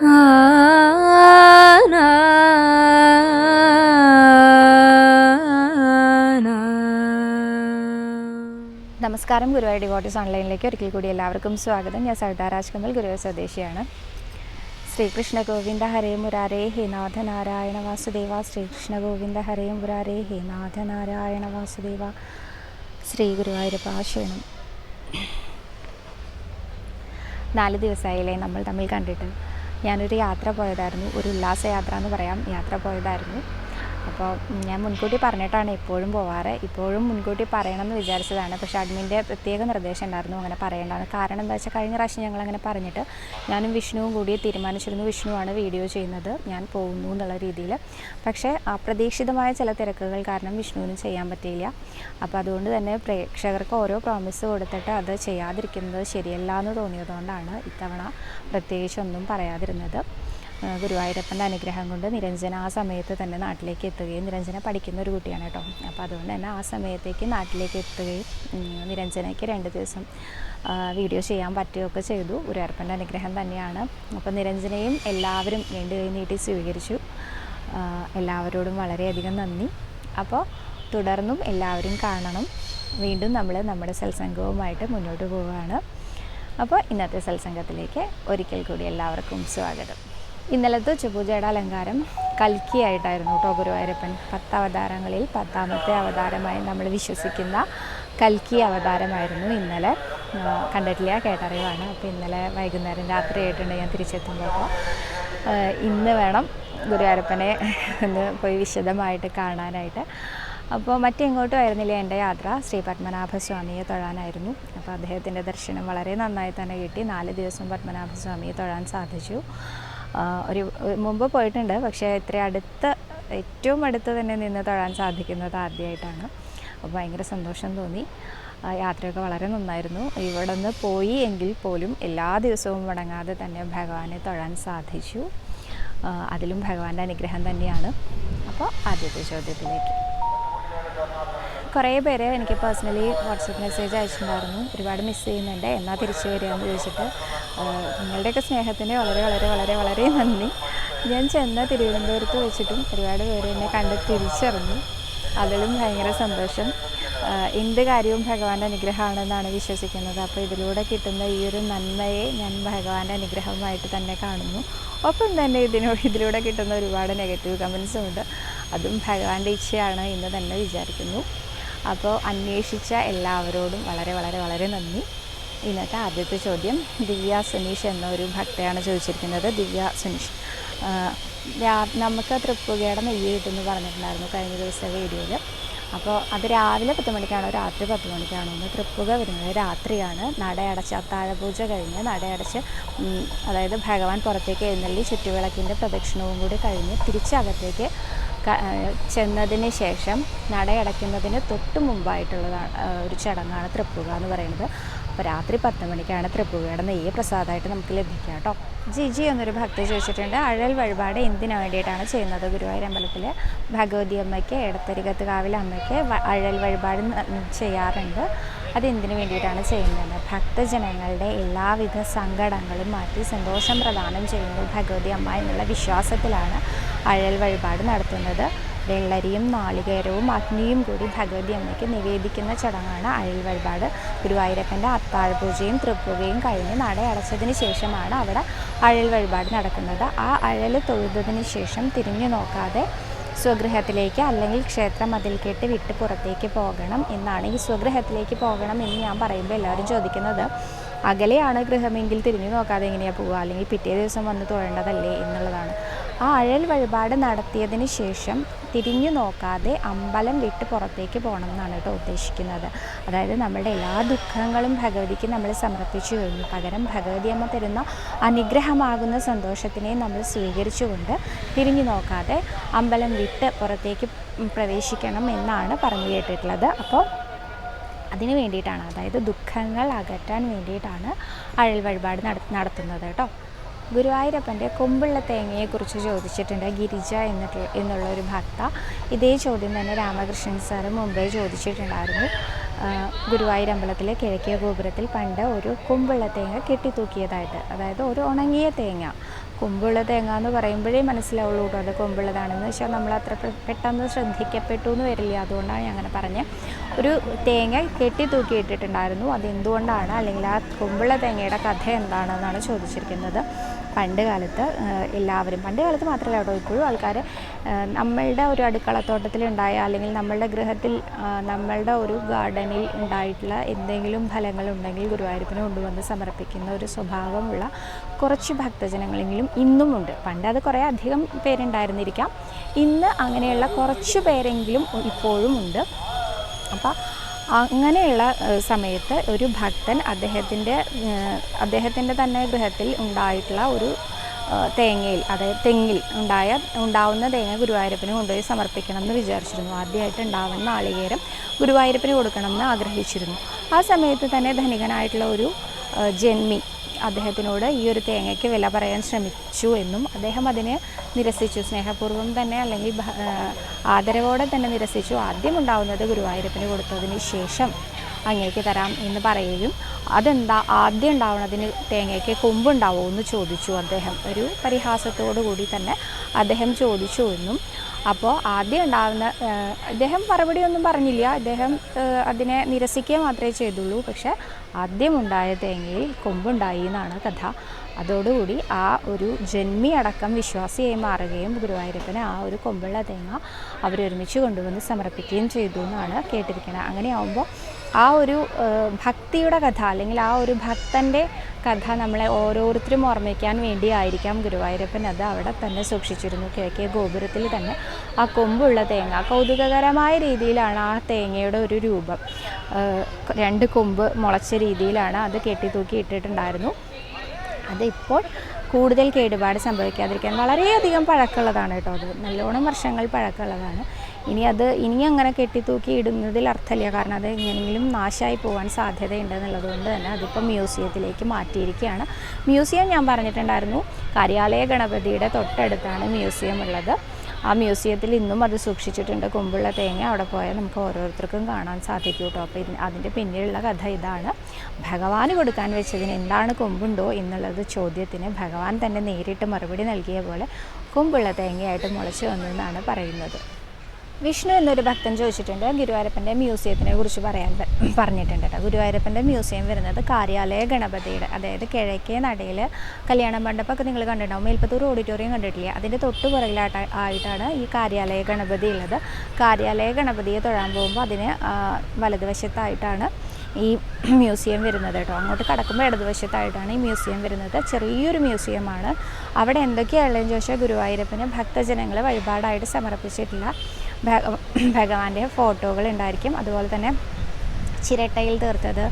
നമസ്കാരം. ഗുരുവായൂർ ഡിവോട്ടീസ് ഓൺലൈനിലേക്ക് ഒരിക്കൽ കൂടി എല്ലാവർക്കും സ്വാഗതം. ഞാൻ സവിതാ രാജ്കമൽ ഗുരുവായൂർ സ്വദേശിയാണ്. ശ്രീകൃഷ്ണ ഗോവിന്ദ ഹരേ മുരാരേ ഹേ നാഥ നാരായണ വാസുദേവ. ശ്രീകൃഷ്ണ ഗോവിന്ദ ഹരേ മുരാരേ ഹേ നാഥ നാരായണ വാസുദേവ. ശ്രീ ഗുരുവായൂരപ്പ ശരണം നാല് ദിവസമായില്ലേ നമ്മൾ തമ്മിൽ കണ്ടിട്ട്. ഞാനൊരു യാത്ര പോയതായിരുന്നു. ഒരു ഉല്ലാസയാത്ര എന്ന് പറയാം. യാത്ര പോയതായിരുന്നു. അപ്പോൾ ഞാൻ മുൻകൂട്ടി പറഞ്ഞിട്ടാണ് എപ്പോഴും പോവാറ്. ഇപ്പോഴും മുൻകൂട്ടി പറയണം എന്ന് വിചാരിച്ചതാണ്. പക്ഷേ അഡ്മിന്റെ പ്രത്യേക നിർദ്ദേശം ഉണ്ടായിരുന്നു അങ്ങനെ പറയേണ്ടതാണ്. കാരണം എന്താ വെച്ചാൽ കഴിഞ്ഞ പ്രാവശ്യം ഞങ്ങൾ അങ്ങനെ പറഞ്ഞിട്ട് ഞാനും വിഷ്ണുവും കൂടി തീരുമാനിച്ചിരുന്നു വിഷ്ണുവാണ് വീഡിയോ ചെയ്യുന്നത്. ഞാൻ പോകുന്നു എന്നുള്ള രീതിയിൽ. പക്ഷേ അപ്രതീക്ഷിതമായ ചില തിരക്കുകൾ കാരണം വിഷ്ണുവിനും ചെയ്യാൻ പറ്റിയില്ല. അപ്പോൾ അതുകൊണ്ട് തന്നെ പ്രേക്ഷകർക്ക് ഓരോ പ്രോമിസ് കൊടുത്തിട്ട് അത് ചെയ്യാതിരിക്കുന്നത് ശരിയല്ല എന്ന് തോന്നിയതുകൊണ്ടാണ് ഇത്തവണ പ്രത്യേകിച്ചൊന്നും പറയാതിരുന്നത്. ഗുരുവായൂരപ്പന്റെ അനുഗ്രഹം കൊണ്ട് നിരഞ്ജന ആ സമയത്ത് തന്നെ നാട്ടിലേക്ക് എത്തുകയും നിരഞ്ജന പഠിക്കുന്ന ഒരു കുട്ടിയാണ് കേട്ടോ. അപ്പോൾ അതുകൊണ്ട് തന്നെ ആ സമയത്തേക്ക് നാട്ടിലേക്ക് എത്തുകയും നിരഞ്ജനയ്ക്ക് രണ്ട് ദിവസം വീഡിയോ ചെയ്യാൻ പറ്റുകയൊക്കെ ചെയ്തു. ഗുരുവായൂരപ്പന്റെ അനുഗ്രഹം തന്നെയാണ്. അപ്പോൾ നിരഞ്ജനയും എല്ലാവരും രണ്ട് കൈ നീട്ടി സ്വീകരിച്ചു. എല്ലാവരോടും വളരെയധികം നന്ദി. അപ്പോൾ തുടർന്നും എല്ലാവരും കാണണം. വീണ്ടും നമ്മൾ നമ്മുടെ സത്സംഗവുമായിട്ട് മുന്നോട്ട് പോവുകയാണ്. അപ്പോൾ ഇന്നത്തെ സത്സംഗത്തിലേക്ക് ഒരിക്കൽ കൂടി എല്ലാവർക്കും സ്വാഗതം. ഇന്നലത്തെ ഉച്ചപൂജയുടെ അലങ്കാരം കൽക്കിയായിട്ടായിരുന്നു കേട്ടോ ഗുരുവായൂരപ്പൻ. പത്ത് അവതാരങ്ങളിൽ പത്താമത്തെ അവതാരമായി നമ്മൾ വിശ്വസിക്കുന്ന കൽക്കി അവതാരമായിരുന്നു ഇന്നലെ. കണ്ടിട്ടില്ല കേട്ടറിവാണ്. അപ്പോൾ ഇന്നലെ വൈകുന്നേരം രാത്രി ആയിട്ടുണ്ട് ഞാൻ തിരിച്ചെത്തുമ്പോൾ ഇന്ന് വേണം ഗുരുവായൂരപ്പനെ ഒന്ന് പോയി വിശദമായിട്ട് കാണാനായിട്ട്. അപ്പോൾ മറ്റെങ്ങോട്ടും ആയിരുന്നില്ല എന്റെ യാത്ര. ശ്രീ പത്മനാഭസ്വാമിയെ തൊഴാനായിരുന്നു. അപ്പോൾ അദ്ദേഹത്തിന്റെ ദർശനം വളരെ നന്നായി തന്നെ കിട്ടി. നാല് ദിവസം പത്മനാഭസ്വാമിയെ തൊഴാൻ സാധിച്ചു. ഒരു മുമ്പ് പോയിട്ടുണ്ട്. പക്ഷേ ഇത്ര അടുത്ത് ഏറ്റവും അടുത്ത് തന്നെ നിന്ന് തൊഴാൻ സാധിക്കുന്നത് ആദ്യമായിട്ടാണ് അപ്പോൾ ഭയങ്കര സന്തോഷം തോന്നി. യാത്രയൊക്കെ വളരെ നന്നായിരുന്നു. ഇവിടെ നിന്ന് പോയി എങ്കിൽ പോലും എല്ലാ ദിവസവും മുടങ്ങാതെ തന്നെ ഭഗവാനെ തൊഴാൻ സാധിച്ചു. അതിലും ഭഗവാന്റെ അനുഗ്രഹം തന്നെയാണ്. അപ്പോൾ ആദ്യത്തെ ചോദ്യത്തിലേക്ക്. കുറേ പേര് എനിക്ക് പേഴ്സണലി വാട്സപ്പ് മെസ്സേജ് അയച്ചിട്ടുണ്ടായിരുന്നു. ഒരുപാട് മിസ് ചെയ്യുന്നുണ്ട്. എന്നാൽ തിരിച്ചു വരികയെന്ന് ചോദിച്ചിട്ട് നിങ്ങളുടെയൊക്കെ സ്നേഹത്തിന് വളരെ വളരെ വളരെ വളരെ നന്ദി. ഞാൻ ചെന്ന തിരുവനന്തപുരത്ത് വെച്ചിട്ടും ഒരുപാട് പേര് എന്നെ കണ്ട് തിരിച്ചറിഞ്ഞു. അതിലും ഭയങ്കര സന്തോഷം. എന്ത് കാര്യവും ഭഗവാന്റെ അനുഗ്രഹമാണെന്നാണ് വിശ്വസിക്കുന്നത്. അപ്പോൾ ഇതിലൂടെ കിട്ടുന്ന ഈ ഒരു നന്മയെ ഞാൻ ഭഗവാന്റെ അനുഗ്രഹമായിട്ട് തന്നെ കാണുന്നു. ഒപ്പം തന്നെ ഇതിനോട് ഇതിലൂടെ കിട്ടുന്ന ഒരുപാട് നെഗറ്റീവ് കമൻസും ഉണ്ട്. അതും ഭഗവാന്റെ ഇച്ഛയാണ് എന്ന് തന്നെ വിചാരിക്കുന്നു. അപ്പോൾ അന്വേഷിച്ച എല്ലാവരോടും വളരെ വളരെ വളരെ നന്ദി. ഇന്നത്തെ ആദ്യത്തെ ചോദ്യം ദിവ്യ സുനീഷ് എന്നൊരു ഭക്തയാണ് ചോദിച്ചിരിക്കുന്നത്. ദിവ്യ സുനീഷ് നമുക്ക് തൃപ്പുകയുടെ നെയ്യ് കിട്ടുമെന്ന് പറഞ്ഞിട്ടുണ്ടായിരുന്നു കഴിഞ്ഞ ദിവസത്തെ വീഡിയോയിൽ അപ്പോൾ അത് രാവിലെ പത്ത് മണിക്കാണോ രാത്രി പത്ത് മണിക്കാണോ എന്ന് തൃപ്പുക വരുന്നത് രാത്രിയാണ്. നടയടച്ച് അത്താഴപൂജ കഴിഞ്ഞ് നടയടച്ച് അതായത് ഭഗവാൻ പുറത്തേക്ക് എഴുന്നള്ളി ചുറ്റുവിളക്കിന്റെ പ്രദക്ഷിണവും കൂടി കഴിഞ്ഞ് തിരിച്ചകത്തേക്ക് ചെന്നതിന് ശേഷം നടയടയ്ക്കുന്നതിന് തൊട്ട് മുമ്പായിട്ടുള്ളതാണ് ഒരു ചടങ്ങാണ് തൃപ്പുക എന്ന് പറയുന്നത്. അപ്പോൾ രാത്രി പത്ത് മണിക്കാണ് തൃപ്പുകയുടെ നെയ്യ് പ്രസാദമായിട്ട് നമുക്ക് ലഭിക്കുക കേട്ടോ. ജിജി എന്നൊരു ഭക്തി ചോദിച്ചിട്ടുണ്ട് അഴൽ വഴിപാട് എന്തിനു വേണ്ടിയിട്ടാണ് ചെയ്യുന്നത്? ഗുരുവായൂർ അമ്പലത്തിൽ ഭഗവതി അമ്മയ്ക്ക് എടത്തരികത്ത് കാവിലെ അമ്മയ്ക്ക് അഴൽ വഴിപാട് ചെയ്യാറുണ്ട്. അത് എന്തിനു വേണ്ടിയിട്ടാണ് ചെയ്യുന്നത്? ഭക്തജനങ്ങളുടെ എല്ലാവിധ സങ്കടങ്ങളും മാറ്റി സന്തോഷം പ്രദാനം ചെയ്യുന്നത് ഭഗവതി അമ്മ എന്നുള്ള വിശ്വാസത്തിലാണ്. അഴൽ വഴിപാട് നടത്തുന്നത്. വെള്ളരിയും നാളികേരവും അഗ്നിയും കൂടി ഭഗവതി അമ്മയ്ക്ക് നിവേദിക്കുന്ന ചടങ്ങാണ് അഴൽ വഴിപാട്. ഗുരുവായൂരപ്പന്റെ അത്താഴപൂജയും തൃപ്പുകയും കഴിഞ്ഞ് നട അടച്ചതിന് ശേഷമാണ് അവിടെ അഴൽ വഴിപാട് നടക്കുന്നത്. ആ അഴൽ തൊഴുതതിന് ശേഷം തിരിഞ്ഞു നോക്കാതെ സ്വഗൃഹത്തിലേക്ക് അല്ലെങ്കിൽ ക്ഷേത്ര അതിൽ കെട്ട് വിട്ട് പുറത്തേക്ക് പോകണം എന്നാണ് ഈ സ്വഗൃഹത്തിലേക്ക് പോകണം എന്ന് ഞാൻ പറയുമ്പോൾ എല്ലാവരും ചോദിക്കുന്നത്. അകലെയാണ് ഗൃഹമെങ്കിൽ തിരിഞ്ഞു നോക്കാതെ എങ്ങനെയാണ് പോവുക? അല്ലെങ്കിൽ പിറ്റേ ദിവസം വന്ന് തൊഴേണ്ടതല്ലേ എന്നുള്ളതാണ്. ആ അഴൽ വഴിപാട് നടത്തിയതിന് ശേഷം തിരിഞ്ഞു നോക്കാതെ അമ്പലം വിട്ട് പുറത്തേക്ക് പോകണം എന്നാണ് കേട്ടോ ഉദ്ദേശിക്കുന്നത്. അതായത് നമ്മുടെ എല്ലാ ദുഃഖങ്ങളും ഭഗവതിക്ക് നമ്മൾ സമർപ്പിച്ചു കഴിഞ്ഞു. പകരം ഭഗവതി അമ്മ തരുന്ന അനുഗ്രഹമാകുന്ന സന്തോഷത്തിനെ നമ്മൾ സ്വീകരിച്ചുകൊണ്ട് തിരിഞ്ഞു നോക്കാതെ അമ്പലം വിട്ട് പുറത്തേക്ക് പ്രവേശിക്കണം എന്നാണ് പറഞ്ഞു കേട്ടിട്ടുള്ളത്. അപ്പോൾ അതിന് വേണ്ടിയിട്ടാണ് അതായത് ദുഃഖങ്ങൾ അകറ്റാൻ വേണ്ടിയിട്ടാണ് അഴൽ വഴിപാട് നട നടത്തുന്നത് കേട്ടോ. ഗുരുവായൂരപ്പന്റെ കൊമ്പുള്ള തേങ്ങയെക്കുറിച്ച് ചോദിച്ചിട്ടുണ്ട് ഗിരിജ എന്നിട്ട് എന്നുള്ള ഒരു ഭക്ത. ഇതേ ചോദ്യം തന്നെ രാമകൃഷ്ണൻ സാറ് മുമ്പേ ചോദിച്ചിട്ടുണ്ടായിരുന്നു. ഗുരുവായൂർ അമ്പലത്തിലെ കിഴക്കേ ഗോപുരത്തിൽ പണ്ട് ഒരു കൊമ്പുള്ള തേങ്ങ കെട്ടിത്തൂക്കിയതായിട്ട്. അതായത് ഒരു ഉണങ്ങിയ തേങ്ങ. കൊമ്പുള്ള തേങ്ങ എന്ന് പറയുമ്പോഴേ മനസ്സിലാവുള്ളൂ കേട്ടോ അത് കൊമ്പുള്ളതാണെന്ന്. വെച്ചാൽ നമ്മൾ അത്ര പെട്ടെന്ന് ശ്രദ്ധിക്കപ്പെട്ടു എന്ന് വരില്ല. അതുകൊണ്ടാണ് ഞാൻ അങ്ങനെ പറഞ്ഞത് ഒരു തേങ്ങ കെട്ടി തൂക്കി ഇട്ടിട്ടുണ്ടായിരുന്നു അതെന്തുകൊണ്ടാണ്? അല്ലെങ്കിൽ ആ കൊമ്പുള്ള തേങ്ങയുടെ കഥ എന്താണെന്നാണ് ചോദിച്ചിരിക്കുന്നത്. പണ്ട് കാലത്ത് എല്ലാവരും പണ്ട് കാലത്ത് മാത്രമല്ല കേട്ടോ ഇപ്പോഴും ആൾക്കാർ നമ്മളുടെ ഒരു അടുക്കളത്തോട്ടത്തിലുണ്ടായ അല്ലെങ്കിൽ നമ്മളുടെ ഗൃഹത്തിൽ നമ്മളുടെ ഒരു ഗാർഡനിൽ ഉണ്ടായിട്ടുള്ള എന്തെങ്കിലും ഫലങ്ങളുണ്ടെങ്കിൽ ഗുരുവായൂരപ്പന് കൊണ്ടുവന്ന് സമർപ്പിക്കുന്ന ഒരു സ്വഭാവമുള്ള കുറച്ച് ഭക്തജനങ്ങളെങ്കിലും ഇന്നുമുണ്ട് പണ്ട് അത് കുറേ അധികം പേരുണ്ടായിരുന്നിരിക്കാം. ഇന്ന് അങ്ങനെയുള്ള കുറച്ച് പേരെങ്കിലും ഇപ്പോഴും ഉണ്ട്. അപ്പോൾ അങ്ങനെയുള്ള സമയത്ത് ഒരു ഭക്തൻ അദ്ദേഹത്തിന്റെ അദ്ദേഹത്തിന്റെ തന്നെ ഗൃഹത്തിൽ ഉണ്ടായിട്ടുള്ള ഒരു തേങ്ങയിൽ അതായത് തെങ്ങിൽ ഉണ്ടായ ഉണ്ടാവുന്ന തേങ്ങ ഗുരുവായൂരപ്പന് കൊണ്ടുപോയി സമർപ്പിക്കണം എന്ന് വിചാരിച്ചിരുന്നു. ആദ്യമായിട്ട് ഉണ്ടാവുന്ന നാളികേരം ഗുരുവായൂരപ്പന് കൊടുക്കണം എന്ന് ആഗ്രഹിച്ചിരുന്നു. ആ സമയത്ത് തന്നെ ധനികനായിട്ടുള്ള ഒരു ജന്മി അദ്ദേഹത്തിനോട് ഈ ഒരു തേങ്ങയ്ക്ക് വില പറയാൻ ശ്രമിച്ചു എന്നും അദ്ദേഹം അതിനെ നിരസിച്ചു. സ്നേഹപൂർവം തന്നെ അല്ലെങ്കിൽ ആദരവോടെ തന്നെ നിരസിച്ചു. ആദ്യം ഉണ്ടാവുന്നത് ഗുരുവായൂരപ്പന് കൊടുത്തതിന് ശേഷം അങ്ങേക്ക് തരാം എന്ന് പറയുകയും അതെന്താ ആദ്യം ഉണ്ടാവുന്നതിന് തേങ്ങയ്ക്ക് കൊമ്പുണ്ടാവുമോ എന്ന് ചോദിച്ചു അദ്ദേഹം. ഒരു പരിഹാസത്തോടു കൂടി തന്നെ അദ്ദേഹം ചോദിച്ചു എന്നും അപ്പോൾ ആദ്യം ഉണ്ടാകുന്ന അദ്ദേഹം മറുപടിയൊന്നും പറഞ്ഞില്ല. അദ്ദേഹം അതിനെ നിരസിക്കുക മാത്രമേ ചെയ്തുള്ളൂ. പക്ഷേ ആദ്യം ഉണ്ടായ തേങ്ങയിൽ കൊമ്പുണ്ടായി എന്നാണ് കഥ. അതോടുകൂടി ആ ഒരു ജന്മി അടക്കം വിശ്വാസിയായി മാറുകയും ഗുരുവായൂരപ്പന് ആ ഒരു കൊമ്പുള്ള തേങ്ങ അവരൊരുമിച്ച് കൊണ്ടുവന്ന് സമർപ്പിക്കുകയും ചെയ്തു എന്നാണ് കേട്ടിരിക്കുന്നത് അങ്ങനെയാവുമ്പോൾ ആ ഒരു ഭക്തിയുടെ കഥ അല്ലെങ്കിൽ ആ ഒരു ഭക്തന്റെ കഥ നമ്മളെ ഓരോരുത്തരും ഓർമ്മിക്കാൻ വേണ്ടിയായിരിക്കാം ഗുരുവായൂരപ്പൻ അത് അവിടെ തന്നെ സൂക്ഷിച്ചിരുന്നു. കിഴക്കേ ഗോപുരത്തിൽ തന്നെ ആ കൊമ്പുള്ള തേങ്ങ. കൗതുകകരമായ രീതിയിലാണ് ആ തേങ്ങയുടെ ഒരു രൂപം. രണ്ട് കൊമ്പ് മുളച്ച രീതിയിലാണ് അത് കെട്ടിത്തൂക്കി ഇട്ടിട്ടുണ്ടായിരുന്നു. അതിപ്പോൾ കൂടുതൽ കേടുപാട് സംഭവിക്കാതിരിക്കാൻ വളരെയധികം പഴക്കമുള്ളതാണ് കേട്ടോ അത്. നല്ലോണം വർഷങ്ങൾ പഴക്കമുള്ളതാണ്. ഇനി അത് ഇനി അങ്ങനെ കെട്ടിത്തൂക്കി ഇടുന്നതിൽ അർത്ഥമില്ല. കാരണം അത് എങ്ങനെയെങ്കിലും നാശമായി പോകാൻ സാധ്യതയുണ്ട് എന്നുള്ളത് കൊണ്ട് തന്നെ അതിപ്പോൾ മ്യൂസിയത്തിലേക്ക് മാറ്റിയിരിക്കുകയാണ്. മ്യൂസിയം ഞാൻ പറഞ്ഞിട്ടുണ്ടായിരുന്നു. കാര്യാലയ ഗണപതിയുടെ തൊട്ടടുത്താണ് മ്യൂസിയം ഉള്ളത്. ആ മ്യൂസിയത്തിൽ ഇന്നും അത് സൂക്ഷിച്ചിട്ടുണ്ട്. കൊമ്പുള്ള തേങ്ങ അവിടെ പോയാൽ നമുക്ക് ഓരോരുത്തർക്കും കാണാൻ സാധിക്കും കേട്ടോ. അപ്പോൾ അതിന്റെ പിന്നിലുള്ള കഥ ഇതാണ്. ഭഗവാന് കൊടുക്കാൻ വെച്ചതിന് എന്താണ് കൊമ്പുണ്ടോ എന്നുള്ളത് ചോദ്യത്തിന് ഭഗവാൻ തന്നെ നേരിട്ട് മറുപടി നൽകിയ പോലെ കൊമ്പുള്ള തേങ്ങയായിട്ട് മുളച്ചു വന്നു എന്നാണ് പറയുന്നത്. വിഷ്ണു എന്നൊരു ഭക്തൻ ചോദിച്ചിട്ടുണ്ട് ഗുരുവായൂരപ്പന്റെ മ്യൂസിയത്തിനെ കുറിച്ച് പറയാൻ പറഞ്ഞിട്ടുണ്ട് കേട്ടോ. ഗുരുവായൂരപ്പന്റെ മ്യൂസിയം വരുന്നത് കാര്യാലയ ഗണപതിയുടെ അതായത് കിഴക്കേ നടയിൽ കല്യാണ മണ്ഡപമൊക്കെ നിങ്ങൾ കണ്ടിട്ടുണ്ടാവും. മേൽപ്പത്തൂർ ഓഡിറ്റോറിയം കണ്ടിട്ടില്ല? അതിന്റെ തൊട്ട് പുറകിലായിട്ട് ആയിട്ടാണ് ഈ കാര്യാലയ ഗണപതി ഉള്ളത്. കാര്യാലയ ഗണപതിയെ തൊഴാൻ പോകുമ്പോൾ അതിന് വലതുവശത്തായിട്ടാണ് ഈ മ്യൂസിയം വരുന്നത് കേട്ടോ. അങ്ങോട്ട് കടക്കുമ്പോൾ ഇടതുവശത്തായിട്ടാണ് ഈ മ്യൂസിയം വരുന്നത്. ചെറിയൊരു മ്യൂസിയമാണ്. അവിടെ എന്തൊക്കെയാണെന്ന് ചോദിച്ചാൽ ഗുരുവായൂരപ്പന് ഭക്തജനങ്ങൾ വഴിപാടായിട്ട് സമർപ്പിച്ചിട്ടുള്ള ഭഗ- ഭഗവാന്റെ ഫോട്ടോകൾ ഉണ്ടായിരിക്കും. അതുപോലെ തന്നെ ചിരട്ടയിൽ തീർത്തത്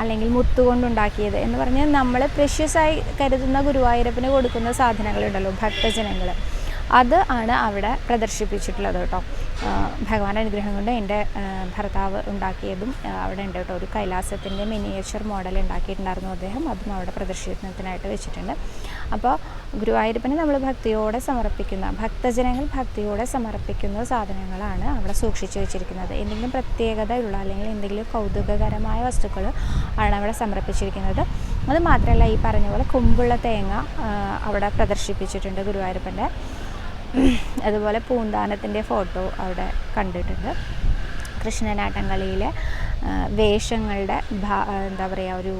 അല്ലെങ്കിൽ മുത്തുകൊണ്ടുണ്ടാക്കിയത് എന്ന് പറഞ്ഞാൽ നമ്മൾ പ്രഷ്യസായി കരുതുന്ന ഗുരുവായൂരപ്പന് കൊടുക്കുന്ന സാധനങ്ങളുണ്ടല്ലോ ഭക്തജനങ്ങൾ അത് ആണ് അവിടെ പ്രദർശിപ്പിച്ചിട്ടുള്ളത് കേട്ടോ. ഭഗവാൻ അനുഗ്രഹം കൊണ്ട് എന്റെ ഭർത്താവ് ഉണ്ടാക്കിയതും അവിടെ ഉണ്ട് കേട്ടോ. ഒരു കൈലാസത്തിന്റെ മിനിയേച്ചർ മോഡൽ ഉണ്ടാക്കിയിട്ടുണ്ടായിരുന്നു അദ്ദേഹം. അതും അവിടെ പ്രദർശനത്തിനായിട്ട് വെച്ചിട്ടുണ്ട്. അപ്പോൾ ഗുരുവായൂരപ്പന് നമ്മൾ ഭക്തിയോടെ സമർപ്പിക്കുന്ന ഭക്തജനങ്ങൾ ഭക്തിയോടെ സമർപ്പിക്കുന്ന സാധനങ്ങളാണ് അവിടെ സൂക്ഷിച്ചു വെച്ചിരിക്കുന്നത്. എന്തെങ്കിലും പ്രത്യേകതയുള്ള അല്ലെങ്കിൽ എന്തെങ്കിലും കൗതുകകരമായ വസ്തുക്കൾ ആണ് അവിടെ സമർപ്പിച്ചിരിക്കുന്നത്. അത് മാത്രമല്ല ഈ പറഞ്ഞ പോലെ കൊമ്പുള്ള തേങ്ങ അവിടെ പ്രദർശിപ്പിച്ചിട്ടുണ്ട് ഗുരുവായൂരപ്പന്റെ. അതുപോലെ പൂന്താനത്തിന്റെ ഫോട്ടോ അവിടെ കണ്ടിട്ടുണ്ട്. കൃഷ്ണനാട്ടം കളിയിലെ വേഷങ്ങളുടെ എന്താ പറയുക ഒരു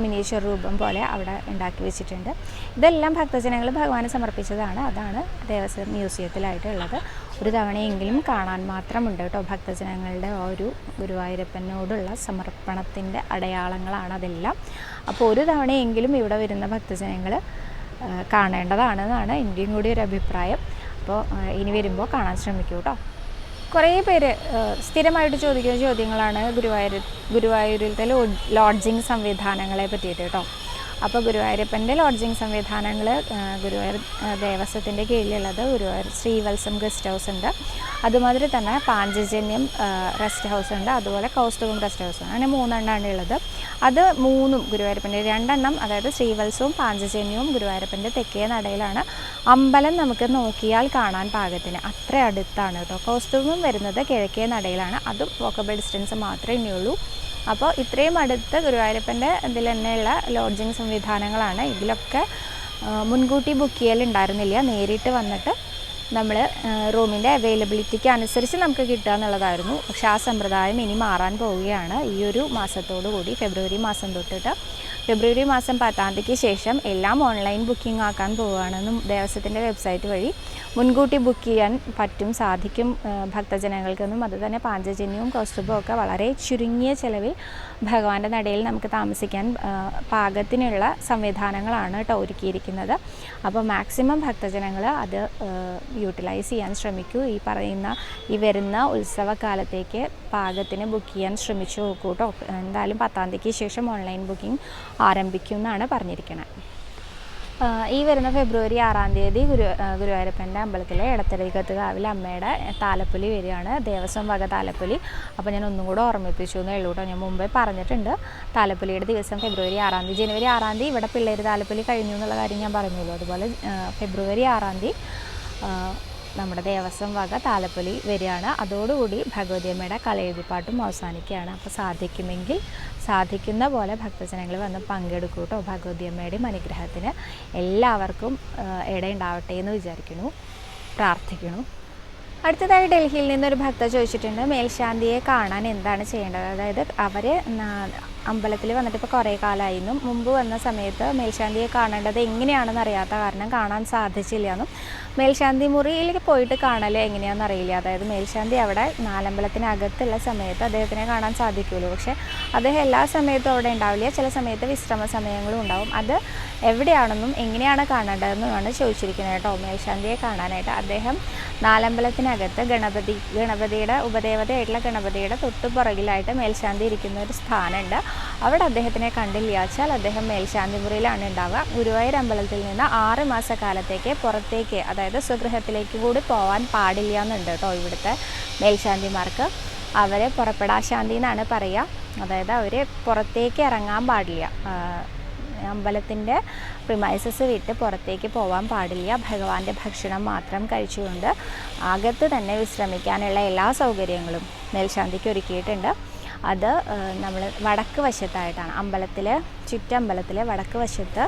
മിനിയേച്ചർ രൂപം പോലെ അവിടെ ഉണ്ടാക്കി വെച്ചിട്ടുണ്ട്. ഇതെല്ലാം ഭക്തജനങ്ങൾ ഭഗവാന് സമർപ്പിച്ചതാണ്. അതാണ് ദേവസ്വം മ്യൂസിയത്തിലായിട്ടുള്ളത്. ഒരു തവണയെങ്കിലും കാണാൻ മാത്രമുണ്ട് കേട്ടോ ഭക്തജനങ്ങളുടെ ആ ഒരു ഗുരുവായൂരപ്പനോടുള്ള സമർപ്പണത്തിന്റെ അടയാളങ്ങളാണ് അതെല്ലാം. അപ്പോൾ ഒരു തവണയെങ്കിലും ഇവിടെ വരുന്ന ഭക്തജനങ്ങൾ കാണേണ്ടതാണെന്നാണ് എന്റെയും കൂടി ഒരു അഭിപ്രായം. അപ്പോൾ ഇനി വരുമ്പോൾ കാണാൻ ശ്രമിക്കൂ കേട്ടോ കുറേ പേര് സ്ഥിരമായിട്ട് ചോദിക്കുന്ന ചോദ്യങ്ങളാണ് ഗുരുവായൂർ ഗുരുവായൂരിലത്തെ ലോഡ്ജിങ് സംവിധാനങ്ങളെ പറ്റിയിട്ട് കേട്ടോ അപ്പോൾ ഗുരുവായൂരപ്പന്റെ ലോഡ്ജിങ് സംവിധാനങ്ങൾ ഗുരുവായൂർ ദേവസ്വത്തിന്റെ കീഴിലുള്ളത് ഗുരുവായൂർ ശ്രീവത്സം ഗസ്റ്റ് ഹൗസ് ഉണ്ട്. അതുമാതിരി തന്നെ പാഞ്ചജന്യം റെസ്റ്റ് ഹൗസ് ഉണ്ട്. അതുപോലെ കൗസ്തുഭം റെസ്റ്റ് ഹൗസ് അങ്ങനെ മൂന്നെണ്ണമാണ് ഉള്ളത്. അത് മൂന്നും ഗുരുവായൂരപ്പന്റെ രണ്ടെണ്ണം അതായത് ശ്രീവത്സവും പാഞ്ചജന്യവും ഗുരുവായൂരപ്പന്റെ തെക്കേ നടയിലാണ്. അമ്പലം നമുക്ക് നോക്കിയാൽ കാണാൻ പാകത്തിന്. അത്ര അടുത്താണ് കേട്ടോ. കൗസ്തുഭം വരുന്നത് കിഴക്കേ നടയിലാണ്. അതും വോക്കബിൾ ഡിസ്റ്റൻസ് മാത്രമേ ഇനിയുള്ളൂ. അപ്പോൾ ഇത്രയും അടുത്ത് ഗുരുവായൂരപ്പന്റെ ഇതിൽ തന്നെയുള്ള ലോഡ്ജിങ് സംവിധാനങ്ങളാണ്. ഇതിലൊക്കെ മുൻകൂട്ടി ബുക്ക് ചെയ്യലുണ്ടായിരുന്നില്ല. നേരിട്ട് വന്നിട്ട് നമ്മൾ റൂമിന്റെ അവൈലബിലിറ്റിക്ക് അനുസരിച്ച് നമുക്ക് കിട്ടുക എന്നുള്ളതായിരുന്നു. പക്ഷേ ആ സമ്പ്രദായം ഇനി മാറാൻ പോവുകയാണ്. ഈ ഒരു മാസത്തോടു കൂടി ഫെബ്രുവരി മാസം തൊട്ടിട്ട് ഫെബ്രുവരി മാസം പത്താം തീയതിക്ക് ശേഷം എല്ലാം ഓൺലൈൻ ബുക്കിംഗ് ആക്കാൻ പോവുകയാണെന്നും ദേവസ്വത്തിന്റെ വെബ്സൈറ്റ് വഴി മുൻകൂട്ടി ബുക്ക് ചെയ്യാൻ പറ്റും സാധിക്കും ഭക്തജനങ്ങൾക്കെന്നും. അതുതന്നെ പാഞ്ചജന്യവും കൗസ്തുഭവും ഒക്കെ വളരെ ചുരുങ്ങിയ ചിലവിൽ ഭഗവാന്റെ നടയിൽ നമുക്ക് താമസിക്കാൻ പാകത്തിനുള്ള സംവിധാനങ്ങളാണ് കേട്ടോ ഒരുക്കിയിരിക്കുന്നത്. അപ്പോൾ മാക്സിമം ഭക്തജനങ്ങൾ അത് യൂട്ടിലൈസ് ചെയ്യാൻ ശ്രമിക്കൂ. ഈ പറയുന്ന ഈ വരുന്ന ഉത്സവകാലത്തേക്ക് പാകത്തിന് ബുക്ക് ചെയ്യാൻ ശ്രമിച്ചു നോക്കൂ കേട്ടോ. എന്തായാലും പത്താം തീയതിക്ക് ശേഷം ഓൺലൈൻ ബുക്കിംഗ് ആരംഭിക്കും എന്നാണ് പറഞ്ഞിരിക്കുന്നത് ഈ വരുന്ന ഫെബ്രുവരി ആറാം തീയതി ഗുരു ഗുരുവായൂരപ്പന്റെ അമ്പലത്തിലെ ഇടത്തരകത്ത് കാവിലെ അമ്മയുടെ താലപ്പൊലി വരികയാണ്. ദേവസ്വം വക താലപ്പൊലി. അപ്പോൾ ഞാൻ ഒന്നും കൂടെ ഓർമ്മിപ്പിച്ചു എന്നേ ഉള്ളൂ കേട്ടോ. ഞാൻ മുമ്പേ പറഞ്ഞിട്ടുണ്ട്. താലപ്പൊലിയുടെ ദിവസം ഫെബ്രുവരി ആറാം തീയതി ജനുവരി ആറാം തീയതി ഇവിടെ പിള്ളേർ താലപ്പൊലി കഴിഞ്ഞു എന്നുള്ള കാര്യം ഞാൻ പറഞ്ഞല്ലോ? അതുപോലെ ഫെബ്രുവരി ആറാം തീയതി നമ്മുടെ ദേവസ്വം വക താലപ്പൊലി വരികയാണ്. അതോടുകൂടി ഭഗവതിയമ്മയുടെ കളയെഴുതിപ്പാട്ടും അവസാനിക്കുകയാണ്. അപ്പോൾ സാധിക്കുമെങ്കിൽ സാധിക്കുന്ന പോലെ ഭക്തജനങ്ങൾ വന്ന് കേട്ടോ ഭഗവതിയമ്മയുടെയും അനുഗ്രഹത്തിന് എല്ലാവർക്കും ഇടയുണ്ടാവട്ടെ എന്ന് വിചാരിക്കുന്നു. പ്രാർത്ഥിക്കുന്നു. അടുത്തതായി ഡൽഹിയിൽ നിന്നൊരു ഭക്ത ചോദിച്ചിട്ടുണ്ട് മേൽശാന്തിയെ കാണാൻ എന്താണ് ചെയ്യേണ്ടത്? അതായത് അവർ അമ്പലത്തിൽ വന്നിട്ട് ഇപ്പോൾ കുറേ കാലമായിരുന്നു മുമ്പ് വന്ന സമയത്ത് മേൽശാന്തിയെ കാണേണ്ടത് എങ്ങനെയാണെന്ന് അറിയാത്ത കാരണം കാണാൻ സാധിച്ചില്ല എന്നും മേൽശാന്തി മുറിയിലേക്ക് പോയിട്ട് കാണൽ എങ്ങനെയാണെന്ന് അറിയില്ല. അതായത് മേൽശാന്തി അവിടെ നാലമ്പലത്തിനകത്തുള്ള സമയത്ത് അദ്ദേഹത്തിനെ കാണാൻ സാധിക്കുമല്ലോ പക്ഷേ അദ്ദേഹം എല്ലാ സമയത്തും അവിടെ ഉണ്ടാവില്ല. ചില സമയത്ത് വിശ്രമ സമയങ്ങളും ഉണ്ടാവും. അത് എവിടെയാണെന്നും എങ്ങനെയാണ് കാണേണ്ടതെന്നുമാണ് ചോദിച്ചിരിക്കുന്നത് കേട്ടോ മേൽശാന്തിയെ കാണാനായിട്ട്. അദ്ദേഹം നാലമ്പലത്തിനകത്ത് ഗണപതി ഗണപതിയുടെ ഉപദേവതയായിട്ടുള്ള ഗണപതിയുടെ തൊട്ടുപുറകിലായിട്ട് മേൽശാന്തി ഇരിക്കുന്ന ഒരു സ്ഥാനമുണ്ട്. അവിടെ അദ്ദേഹത്തിനെ കണ്ടില്ലാച്ചാൽ അദ്ദേഹം മേൽശാന്തിപുരയിലാണ് ഉണ്ടാവുക. ഗുരുവായൂർ അമ്പലത്തിൽ നിന്ന് ആറ് മാസക്കാലത്തേക്ക് പുറത്തേക്ക് അതായത് സ്വഗൃഹത്തിലേക്ക് കൂടി പോകാൻ പാടില്ല എന്നുണ്ട് കേട്ടോ ഇവിടുത്തെ മേൽശാന്തിമാർക്ക്. അവരെ പുറപ്പെടാശാന്തി എന്നാണ് പറയുക. അതായത് അവർ പുറത്തേക്ക് ഇറങ്ങാൻ പാടില്ല. അമ്പലത്തിന്റെ പ്രിമൈസസ് വിട്ട് പുറത്തേക്ക് പോകാൻ പാടില്ല. ഭഗവാന്റെ ഭക്ഷണം മാത്രം കഴിച്ചുകൊണ്ട് അകത്ത് തന്നെ വിശ്രമിക്കാനുള്ള എല്ലാ സൗകര്യങ്ങളും മേൽശാന്തിക്ക് ഒരുക്കിയിട്ടുണ്ട്. അത് നമ്മൾ വടക്ക് വശത്തായിട്ടാണ് അമ്പലത്തിൽ ചുറ്റമ്പലത്തിൽ വടക്ക് വശത്ത്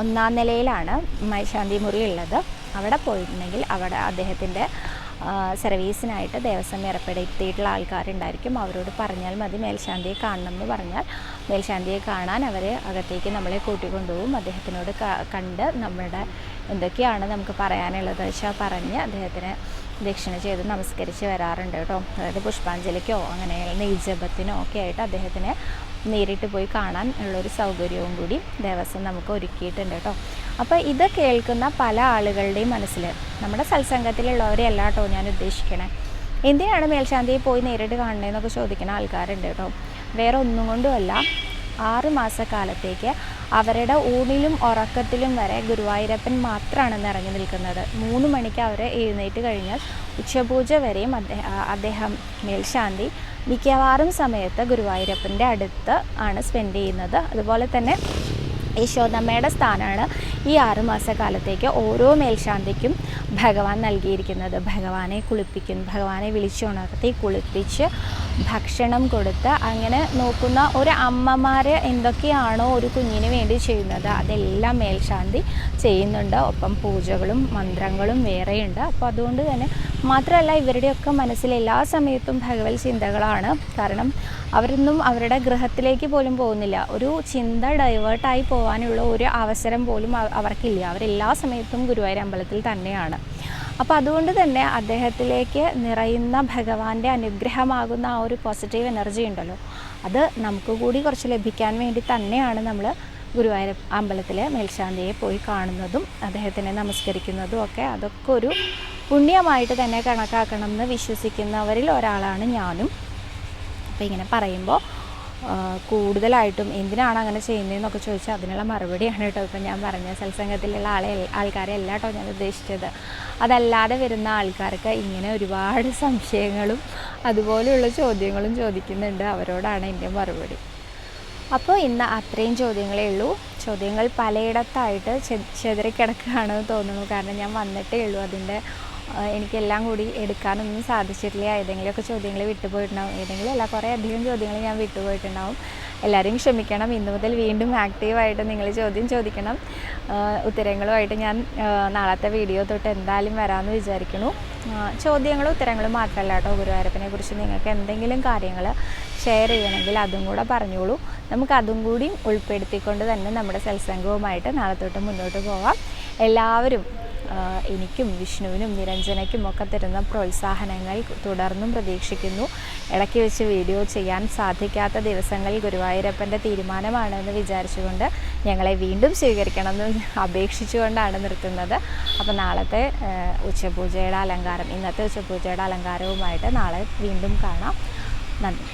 ഒന്നാം നിലയിലാണ് മൈശാന്തി മുറി ഉള്ളത് അവിടെ പോയിട്ടുണ്ടെങ്കിൽ അവിടെ അദ്ദേഹത്തിന്റെ സർവീസിനായിട്ട് ദേവസ്വം ഏർപ്പെടുത്തിയിട്ടുള്ള ആൾക്കാരുണ്ടായിരിക്കും. അവരോട് പറഞ്ഞാൽ മതി മേൽശാന്തിയെ കാണണം എന്ന് പറഞ്ഞാൽ. മേൽശാന്തിയെ കാണാൻ അവർ അകത്തേക്ക് നമ്മളെ കൂട്ടിക്കൊണ്ടുപോകും. അദ്ദേഹത്തിനോട് കണ്ട് നമ്മുടെ എന്തൊക്കെയാണ് നമുക്ക് പറയാനുള്ളത് വെച്ചാൽ പറഞ്ഞ് അദ്ദേഹത്തിന് ദക്ഷിണ ചെയ്ത് നമസ്കരിച്ച് വരാറുണ്ട് കേട്ടോ. അതായത് പുഷ്പാഞ്ജലിക്കോ അങ്ങനെ നെയ്ജപത്തിനോ ഒക്കെ ആയിട്ട് അദ്ദേഹത്തിനെ നേരിട്ട് പോയി കാണാൻ ഉള്ളൊരു സൗകര്യവും കൂടി ദേവസ്വം നമുക്ക് ഒരുക്കിയിട്ടുണ്ട് കേട്ടോ. അപ്പോൾ ഇത് കേൾക്കുന്ന പല ആളുകളുടെയും മനസ്സിൽ നമ്മുടെ സത്സംഗത്തിലുള്ളവരെ അല്ല കേട്ടോ ഞാൻ ഉദ്ദേശിക്കണേ. എന്തിനാണ് മേൽശാന്തിയെ പോയി നേരിട്ട് കാണണേന്നൊക്കെ ചോദിക്കുന്ന ആൾക്കാരുണ്ട് കേട്ടോ. വേറെ ഒന്നും കൊണ്ടുമല്ല ആറ് മാസക്കാലത്തേക്ക് അവരുടെ ഊണിലും ഉറക്കത്തിലും വരെ ഗുരുവായൂരപ്പൻ മാത്രമാണ് നിറഞ്ഞു നിൽക്കുന്നത്. മൂന്ന് മണിക്ക് അവർ എഴുന്നേറ്റ് കഴിഞ്ഞാൽ ഉച്ചപൂജ വരെയും അദ്ദേഹം അദ്ദേഹം മേൽശാന്തി മിക്കവാറും സമയത്ത് ഗുരുവായൂരപ്പന്റെ അടുത്ത് ആണ് സ്പെൻഡ് ചെയ്യുന്നത്. അതുപോലെ തന്നെ യശോദമ്മയുടെ സ്ഥാനമാണ് ഈ ആറുമാസ കാലത്തേക്ക് ഓരോ മേൽശാന്തിക്കും ഭഗവാൻ നൽകിയിരിക്കുന്നത്. ഭഗവാനെ കുളിപ്പിക്കും ഭഗവാനെ വിളിച്ചുണർത്തി കുളിപ്പിച്ച് ഭക്ഷണം കൊടുത്ത് അങ്ങനെ നോക്കുന്ന ഒരു അമ്മമാർ എന്തൊക്കെയാണോ ഒരു കുഞ്ഞിന് വേണ്ടി ചെയ്യുന്നത് അതെല്ലാം മേൽശാന്തി ചെയ്യുന്നുണ്ട്. ഒപ്പം പൂജകളും മന്ത്രങ്ങളും വേറെയുണ്ട്. അപ്പോൾ അതുകൊണ്ട് തന്നെ മാത്രമല്ല ഇവരുടെയൊക്കെ മനസ്സിൽ എല്ലാ സമയത്തും ഭഗവത് ചിന്തകളാണ്. കാരണം അവരൊന്നും അവരുടെ ഗൃഹത്തിലേക്ക് പോലും പോകുന്നില്ല. ഒരു ചിന്ത ഡൈവേർട്ടായി പോകാനുള്ള ഒരു അവസരം പോലും അവ- അവർക്കില്ല. അവരെല്ലാ സമയത്തും ഗുരുവായൂർ അമ്പലത്തിൽ തന്നെയാണ്. അപ്പോൾ അതുകൊണ്ട് തന്നെ അദ്ദേഹത്തിലേക്ക് നിറയുന്ന ഭഗവാന്റെ അനുഗ്രഹമാകുന്ന ആ ഒരു പോസിറ്റീവ് എനർജി ഉണ്ടല്ലോ. അത് നമുക്ക് കൂടി കുറച്ച് ലഭിക്കാൻ വേണ്ടി തന്നെയാണ് നമ്മൾ ഗുരുവായൂർ അമ്പലത്തിലെ മേൽശാന്തിയെ പോയി കാണുന്നതും അദ്ദേഹത്തിനെ നമസ്കരിക്കുന്നതും ഒക്കെ. അതൊക്കെ ഒരു പുണ്യമായിട്ട് തന്നെ കണക്കാക്കണം എന്ന് വിശ്വസിക്കുന്നവരിൽ ഒരാളാണ് ഞാനും. അപ്പോൾ ഇങ്ങനെ പറയുമ്പോൾ കൂടുതലായിട്ടും എന്തിനാണ് അങ്ങനെ ചെയ്യുന്നതെന്നൊക്കെ ചോദിച്ചാൽ അതിനുള്ള മറുപടിയാണ് കേട്ടോ ഇപ്പം ഞാൻ പറഞ്ഞ സത്സംഗത്തിലുള്ള ആളെ ആൾക്കാരെ അല്ല കേട്ടോ ഞാൻ ഉദ്ദേശിച്ചത്. അതല്ലാതെ വരുന്ന ആൾക്കാർക്ക് ഇങ്ങനെ ഒരുപാട് സംശയങ്ങളും അതുപോലെയുള്ള ചോദ്യങ്ങളും ചോദിക്കുന്നുണ്ട്. അവരോടാണ് എന്റെ മറുപടി. അപ്പോൾ ഇന്ന് അത്രയും ചോദ്യങ്ങളേ ഉള്ളൂ. ചോദ്യങ്ങൾ പലയിടത്തായിട്ട് ചെ- ചെതറിക്കിടക്കുകയാണെന്ന് തോന്നുന്നു. കാരണം ഞാൻ വന്നിട്ടേ ഉള്ളൂ അതിന്റെ എനിക്കെല്ലാം കൂടി എടുക്കാനൊന്നും സാധിച്ചിട്ടില്ല. ഏതെങ്കിലുമൊക്കെ ചോദ്യങ്ങൾ വിട്ടുപോയിട്ടുണ്ടാവും. ഏതെങ്കിലും അല്ല കുറേ അധികം ചോദ്യങ്ങൾ ഞാൻ വിട്ടുപോയിട്ടുണ്ടാവും. എല്ലാവരും ക്ഷമിക്കണം. ഇന്നു മുതൽ വീണ്ടും ആക്റ്റീവായിട്ട് നിങ്ങൾ ചോദ്യം ചോദിക്കണം. ഉത്തരങ്ങളുമായിട്ട് ഞാൻ നാളത്തെ വീഡിയോ തൊട്ട് എന്തായാലും വരാമെന്ന് വിചാരിക്കുന്നു. ചോദ്യങ്ങളും ഉത്തരങ്ങളും മാത്രമല്ല കേട്ടോ. ഗുരുവായൂരപ്പനെ കുറിച്ച് നിങ്ങൾക്ക് എന്തെങ്കിലും കാര്യങ്ങൾ ഷെയർ ചെയ്യണമെങ്കിൽ അതും കൂടെ പറഞ്ഞോളൂ. നമുക്ക് അതും കൂടി ഉൾപ്പെടുത്തിക്കൊണ്ട് തന്നെ നമ്മുടെ സത്സംഗവുമായിട്ട് നാളെ തൊട്ട് മുന്നോട്ട് പോവാം. എല്ലാവരും എനിക്കും വിഷ്ണുവിനും നിരഞ്ജനയ്ക്കും ഒക്കെ തരുന്ന പ്രോത്സാഹനങ്ങൾ തുടർന്നും പ്രതീക്ഷിക്കുന്നു. ഇടയ്ക്ക് വെച്ച് വീഡിയോ ചെയ്യാൻ സാധിക്കാത്ത ദിവസങ്ങളിൽ ഗുരുവായൂരപ്പന്റെ തീരുമാനമാണെന്ന് വിചാരിച്ചുകൊണ്ട് ഞങ്ങളെ വീണ്ടും സ്വീകരിക്കണമെന്ന് അപേക്ഷിച്ചുകൊണ്ടാണ് നിർത്തുന്നത്. അപ്പോൾ നാളത്തെ ഉച്ചപൂജയുടെ അലങ്കാരം ഇന്നത്തെ ഉച്ചപൂജയുടെ അലങ്കാരവുമായിട്ട് നാളെ വീണ്ടും കാണാം. നന്ദി.